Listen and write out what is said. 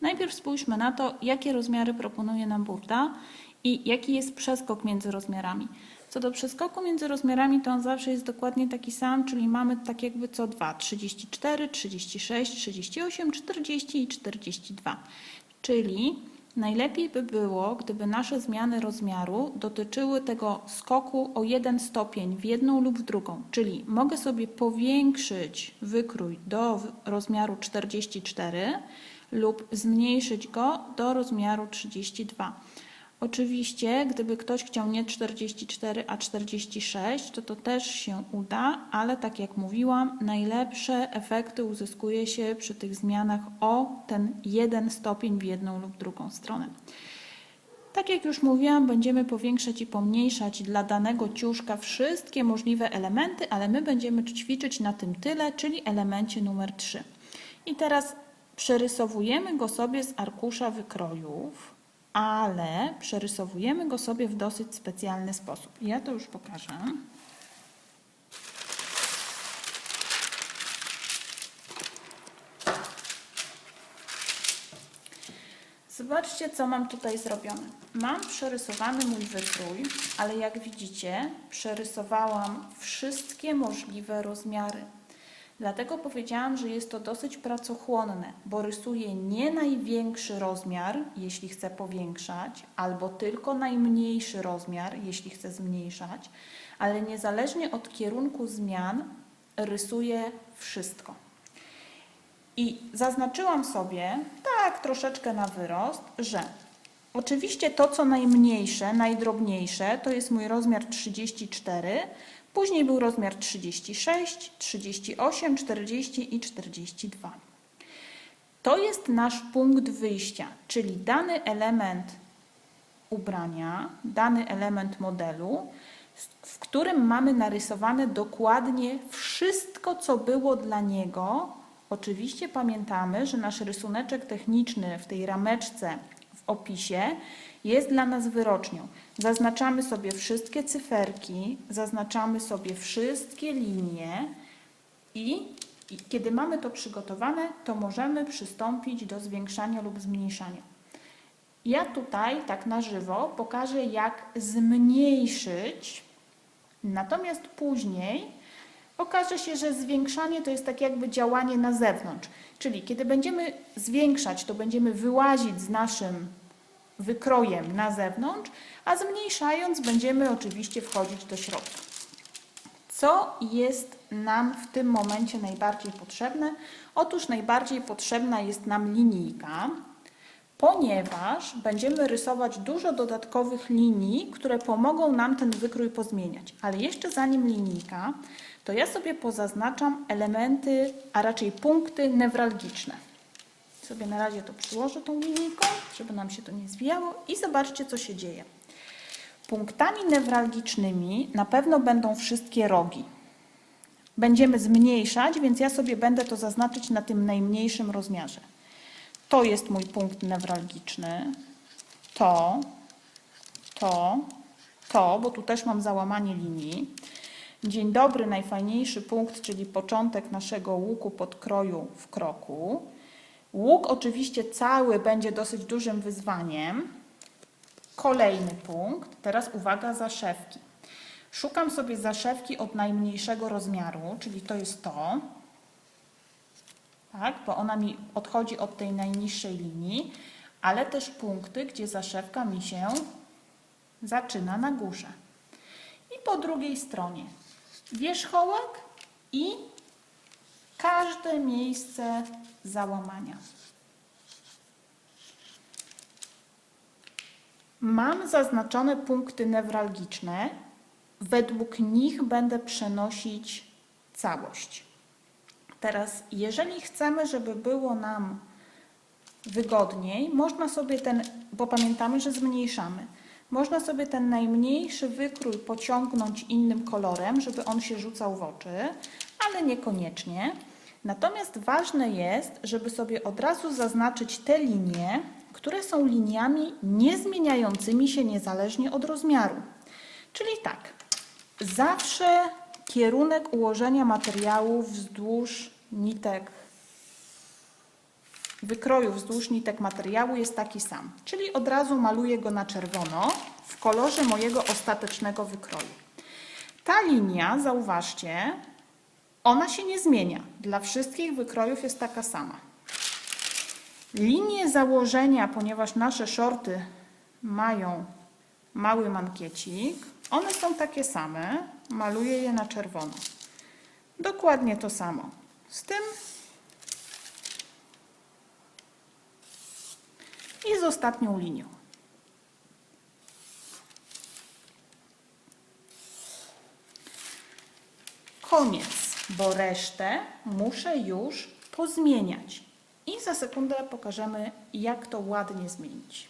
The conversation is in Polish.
Najpierw spójrzmy na to, jakie rozmiary proponuje nam burda i jaki jest przeskok między rozmiarami. Co do przeskoku między rozmiarami, to on zawsze jest dokładnie taki sam, czyli mamy tak jakby co dwa, 34, 36, 38, 40 i 42. Czyli najlepiej by było, gdyby nasze zmiany rozmiaru dotyczyły tego skoku o jeden stopień w jedną lub w drugą. Czyli mogę sobie powiększyć wykrój do rozmiaru 44 lub zmniejszyć go do rozmiaru 32. Oczywiście, gdyby ktoś chciał nie 44, a 46, to to też się uda, ale tak jak mówiłam, najlepsze efekty uzyskuje się przy tych zmianach o ten jeden stopień w jedną lub drugą stronę. Tak jak już mówiłam, będziemy powiększać i pomniejszać dla danego ciuszka wszystkie możliwe elementy, ale my będziemy ćwiczyć na tym tyle, czyli elemencie numer 3. I teraz przerysowujemy go sobie z arkusza wykrojów, ale przerysowujemy go sobie w dosyć specjalny sposób. Ja to już pokażę. Zobaczcie, co mam tutaj zrobione. Mam przerysowany mój wykrój, ale jak widzicie, przerysowałam wszystkie możliwe rozmiary. Dlatego powiedziałam, że jest to dosyć pracochłonne, bo rysuję nie największy rozmiar, jeśli chcę powiększać, albo tylko najmniejszy rozmiar, jeśli chcę zmniejszać, ale niezależnie od kierunku zmian rysuję wszystko. I zaznaczyłam sobie, tak troszeczkę na wyrost, że oczywiście to, co najmniejsze, najdrobniejsze, to jest mój rozmiar 34, później był rozmiar 36, 38, 40 i 42. To jest nasz punkt wyjścia, czyli dany element ubrania, dany element modelu, w którym mamy narysowane dokładnie wszystko, co było dla niego. Oczywiście pamiętamy, że nasz rysuneczek techniczny w tej rameczce w opisie jest dla nas wyrocznią. Zaznaczamy sobie wszystkie cyferki, zaznaczamy sobie wszystkie linie i, i kiedy mamy to przygotowane, to możemy przystąpić do zwiększania lub zmniejszania. Ja tutaj tak na żywo pokażę, jak zmniejszyć, natomiast później okaże się, że zwiększanie to jest tak jakby działanie na zewnątrz. Czyli kiedy będziemy zwiększać, to będziemy wyłazić z naszym wykrojem na zewnątrz, a zmniejszając będziemy oczywiście wchodzić do środka. Co jest nam w tym momencie najbardziej potrzebne? Otóż najbardziej potrzebna jest nam linijka, ponieważ będziemy rysować dużo dodatkowych linii, które pomogą nam ten wykrój pozmieniać. Ale jeszcze zanim linijka, to ja sobie pozaznaczam elementy, a raczej punkty newralgiczne. Sobie na razie to przyłożę tą linijką, żeby nam się to nie zwijało i zobaczcie, co się dzieje. Punktami newralgicznymi na pewno będą wszystkie rogi. Będziemy zmniejszać, więc ja sobie będę to zaznaczyć na tym najmniejszym rozmiarze. To jest mój punkt newralgiczny. To, to, to, bo tu też mam załamanie linii. Dzień dobry, najfajniejszy punkt, czyli początek naszego łuku podkroju w kroku. Łuk oczywiście cały będzie dosyć dużym wyzwaniem. Kolejny punkt, teraz uwaga, zaszewki. Szukam sobie zaszewki od najmniejszego rozmiaru, czyli to jest to. Tak, bo ona mi odchodzi od tej najniższej linii, ale też punkty, gdzie zaszewka mi się zaczyna na górze. I po drugiej stronie wierzchołek i każde miejsce załamania. Mam zaznaczone punkty newralgiczne. Według nich będę przenosić całość. Teraz, jeżeli chcemy, żeby było nam wygodniej, można sobie ten, bo pamiętamy, że zmniejszamy, można sobie ten najmniejszy wykrój pociągnąć innym kolorem, żeby on się rzucał w oczy, ale niekoniecznie. Natomiast ważne jest, żeby sobie od razu zaznaczyć te linie, które są liniami niezmieniającymi się niezależnie od rozmiaru. Czyli tak, zawsze kierunek ułożenia materiałów wzdłuż nitek wykroju wzdłuż nitek materiału jest taki sam, czyli od razu maluję go na czerwono w kolorze mojego ostatecznego wykroju. Ta linia, zauważcie, ona się nie zmienia. Dla wszystkich wykrojów jest taka sama. Linie założenia, ponieważ nasze shorty mają mały mankiecik, one są takie same. Maluję je na czerwono. Dokładnie to samo. Z tym i z ostatnią linią. Koniec, bo resztę muszę już pozmieniać. I za sekundę pokażemy, jak to ładnie zmienić.